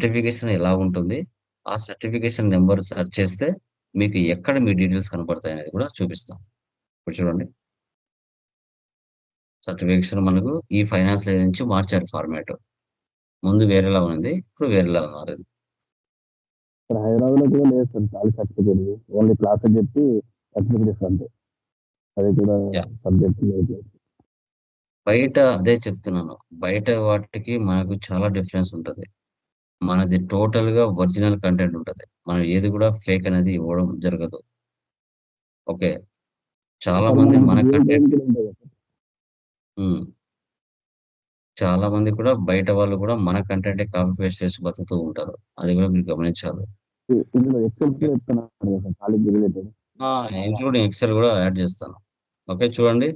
Certification ఎలా ఉంటుంది? ఆ సర్టిఫికేషన్ నంబర్ సెర్చ్ చేస్తే మీకు ఎక్కడ మీ డీటెయిల్స్ కనపడతాయనేది కూడా చూపిస్తాం. ఇప్పుడు చూడండి. సర్టిఫికేషన్ మనకు ఈ ఫైనాన్స్ ఇయర్ నుంచి మార్చారు ఫార్మాట్. ముందు వేరేలా ఉంది. ఇప్పుడు వేరేలా మారింది. ఇక్కడ హైదరాబాద్‌లో కూడా లేదు sir Tally certificate. Only class అని చెప్పి సర్టిఫికేట్ ఇస్తారు అంతే. అది కూడా! సబ్జెక్ట్. బయట అదే చెప్తున్నాను. బయట వాటికి మనకు చాలా డిఫరెన్స్ ఉంటది. మనది టోటల్‌గా ఒరిజినల్ కంటెంట్ ఉంటది. మనం ఏది కూడా ఫేక్ అనేది ఇవ్వడం జరగదు. ఓకే. చాలా మంది మనం కంటెంట్. చాలా మంది కూడా బయట వాళ్ళు కూడా మన కంటెంటే కాపీ పేస్ట్ చేసి బతుకుతూ ఉంటారు. అది కూడా మీరు గమనించాలి. ఇంక్లూడింగ్ ఎక్సెల్ కూడా యాడ్ చేస్తాను. ఓకే. చూడండి.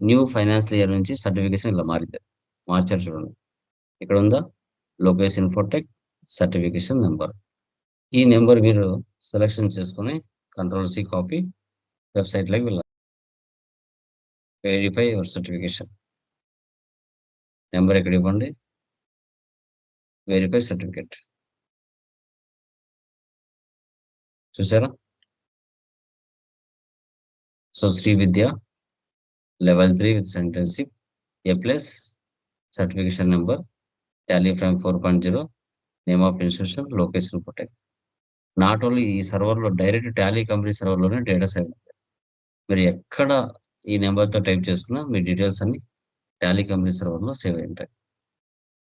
న్యూ ఫైనాన్షియల్ ఇయర్ నుంచి సర్టిఫికేషన్ ఇలా మారింది. మార్చారు చూడండి. ఇక్కడ ఉందా? లోకేష్ ఇన్ఫోటెక్ సర్టిఫికేషన్ నెంబర్ ఈ నెంబర్ మీరు సెలక్షన్ చేసుకుని కంట్రోల్ సి కాపీ వెబ్‌సైట్‌లోకి వెళ్ళాలి. Verify your certification. నెంబర్ ఇక్కడ ఇవ్వండి. Verify certificate. చూసారా? So, Sri Vidya level three with సెంటెన్షిప్ A plus certification number Tally from 4.0 name of institution location Infotech. Not only ఈ సర్వర్‌లో డైరెక్ట్ టాలీ కంపెనీ సర్వర్‌లోనే data save మీరు ఎక్కడ ఈ నెంబర్తో టైప్ చేసుకున్నా మీ డీటెయిల్స్ అన్ని టాలీ కంపెనీ సర్వర్‌లో సేవ్ అయి ఉంటాయి.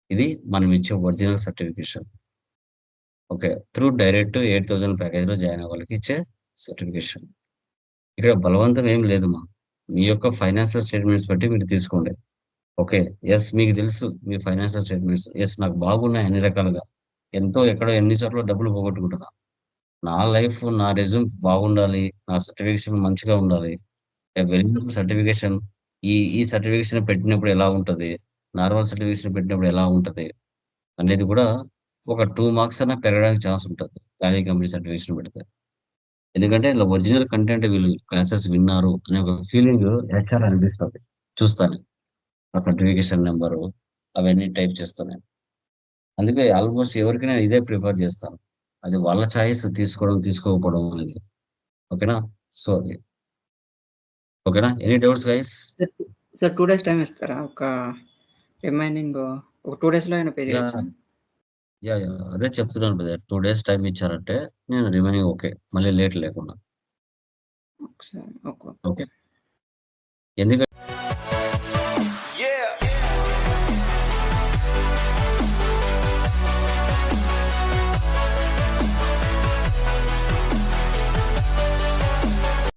ఇది మనం ఇచ్చే original certification. Okay. Through direct 8000 ప్యాకేజ్‌లో జాయిన్ అవ్వాలకి ఇచ్చే సర్టిఫికేషన్. ఇక్కడ బలవంతం లేదు మా మీ యొక్క ఫైనాన్షియల్ స్టేట్‌మెంట్స్ బట్టి మీరు తీసుకోండి. ఓకే. ఎస్ మీకు తెలుసు మీ ఫైనాన్షియల్ స్టేట్‌మెంట్స్. యెస్ నాకు బాగున్నాయి అన్ని రకాలుగా. ఎంతో ఎక్కడో ఎన్ని చోట్ల డబ్బులు పోగొట్టుకుంటున్నా. నా లైఫ్ నా రెజ్యూమ్ బాగుండాలి. నా సర్టిఫికేషన్ మంచిగా ఉండాలి. ఎ వెరిఫైడ్ సర్టిఫికేషన్ ఈ ఈ సర్టిఫికేషన్ పెట్టినప్పుడు ఎలా ఉంటది? నార్మల్ సర్టిఫికేషన్ పెట్టినప్పుడు ఎలా ఉంటది? అనేది కూడా ఒక 2 మార్క్స్ అన్నా పెరగడానికి ఛాన్స్ ఉంటది. టాలీ కంపెనీ సర్టిఫికేషన్ పెడితే. ఎందుకంటే ఇలా ఒరిజినల్ కంటెంట్ వీళ్ళు క్లాసెస్ విన్నారు అనే ఒక ఫీలింగ్ హెచ్‌ఆర్ అనిపిస్తది. చూస్తానే. ఆ సర్టిఫికేషన్ నంబరు అవన్నీ టైప్ చేస్తానే. అందుకే ఆల్‌మోస్ట్ ఎవరికైనా ఇదే ప్రిఫర్ చేస్తాను. అది వాళ్ళ చాయిస్ తీసుకోవడం, తీసుకోకపోవడం అనేది. ఓకేనా? సో, అది. ఓకేనా? Any doubts guys? Sir 2 days time ఇస్తారా? ఒక రిమైనింగ్ ఒక 2 డేస్‌లో అయినా పే యాహ్! చేయొచ్చా? యాహ్! యాహ్! అదే చెప్తున్నాను బ్రదర్. 2 డేస్ టైమ్ ఇచ్చారంటే నేను రిమైనింగ్ ఓకే. మళ్ళీ లేట్ లేకుండా. ఓకే. ఎందుకంటే